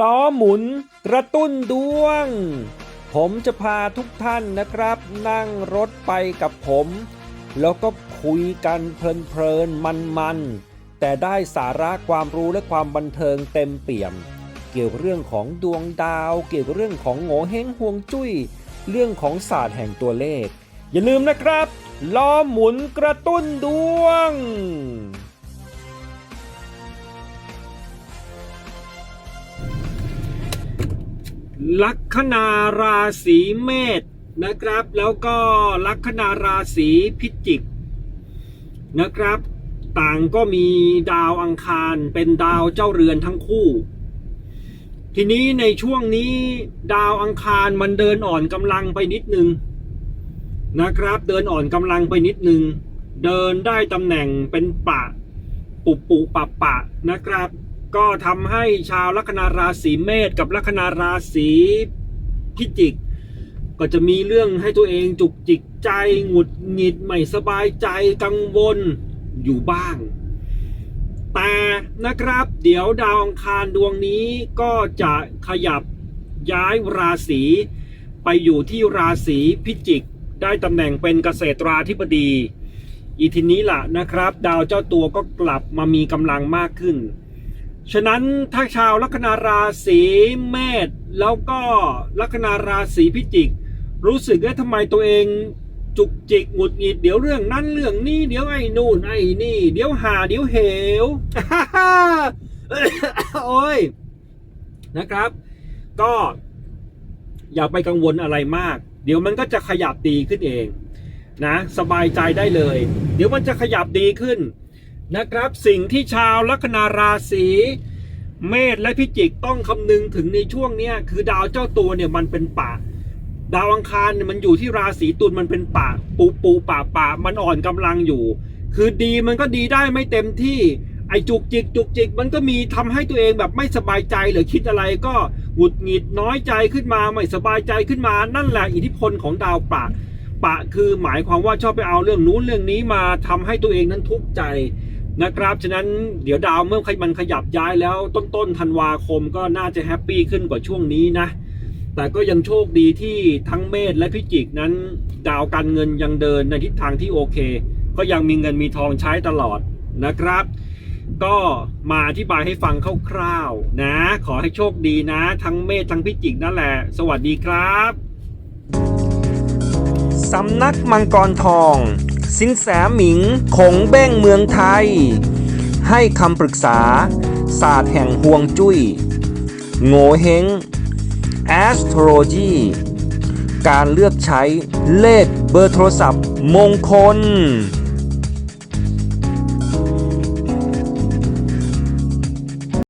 ล้อหมุนกระตุ้นดวง ผมจะพาทุกท่านนะครับ นั่งรถไปกับผม แล้วก็คุยกันเพลินๆ มันๆ แต่ได้สาระความรู้และความบันเทิงเต็มเปี่ยม เกี่ยวกับเรื่องของดวงดาว เกี่ยวกับเรื่องของโง่เฮงห่วงจุ้ย เรื่องของศาสตร์แห่งตัวเลข อย่าลืมนะครับ ล้อหมุนกระตุ้นดวง ลัคนาราศีเมษนะครับ แล้วก็ลัคนาราศีพิจิกนะครับ ต่างก็มีดาวอังคารเป็นดาวเจ้าเรือนทั้งคู่ ทีนี้ในช่วงนี้ดาวอังคารมันเดินอ่อนกำลังไปนิดนึงนะครับ เดินอ่อนกำลังไปนิดนึง เดินได้ตำแหน่งเป็นปะปุปุปะปะนะครับ ก็ทำให้ชาวลัคนาราศีเมษกับลัคนาราศีพิจิก ก็จะมีเรื่องให้ตัวเองจุกจิกใจหงุดหงิดไม่สบายใจกังวลอยู่บ้าง แต่นะครับ เดี๋ยวดาวอังคารดวงนี้ก็จะขยับย้ายราศีไปอยู่ที่ราศีพิจิก ได้ตำแหน่งเป็นเกษตราธิบดี อีทีนี้ล่ะนะครับ ดาวเจ้าตัวก็กลับมามีกำลังมากขึ้น ฉะนั้นถ้าชาวลัคนาราศีเมษแล้วก็ลัคนาราศีพิจิก รู้สึกว่าทำไมตัวเองจุกจิกหงุดหงิดเดี๋ยวเรื่องนั้นเรื่องนี้เดี๋ยวไอ้นู่นไอ้นี่ เดี๋ยวหาเดี๋ยวเหวโอ้ยนะครับ ก็อย่าไปกังวลอะไรมาก เดี๋ยวมันก็จะขยับดีขึ้นเอง นะ สบายใจได้เลย เดี๋ยวมันจะขยับดีขึ้น นะครับ สิ่งที่ชาวลัคนาราศีเมษและพิจิกต้องคำนึงถึงในช่วงเนี้ยคือดาวเจ้าตัวเนี่ยมันเป็นป่า ดาวอังคารเนี่ยมันอยู่ที่ราศีตุลมันเป็นป่า ปูปูป่าป่ามันอ่อนกำลังอยู่ คือดีมันก็ดีได้ไม่เต็มที่ไอจุกจิกจุกจิกมันก็มีทำให้ตัวเองแบบไม่สบายใจหรือคิดอะไรก็หงุดหงิดน้อยใจขึ้นมาไม่สบายใจขึ้นมา นั่นแหละอิทธิพลของดาวป่าปะคือหมายความว่าชอบไปเอาเรื่องนู้นเรื่องนี้มาทำให้ตัวเองนั้นทุกข์ใจ นะครับ ฉะนั้นเดี๋ยวดาวเมื่อมันขยับย้ายแล้วต้นต้นธันวาคมก็น่าจะแฮปปี้ขึ้นกว่าช่วงนี้นะ แต่ก็ยังโชคดีที่ทั้งเมษและพิจิกนั้น ดาวการเงินยังเดินในทิศทางที่โอเค ก็ยังมีเงินมีทองใช้ตลอดนะครับ ก็มาอธิบายให้ฟังคร่าวๆนะ ขอให้โชคดีนะ ทั้งเมษทั้งพิจิกนั่นแหละ สวัสดีครับสำนักมังกรทอง สินแสหมิงคงเบ้งเมืองไทย ให้คำปรึกษา ศาสตร์แห่งห่วงจุย้ย โงเฮง astrology การเลือกใช้เลขเบอร์โทรศัพท์มงคล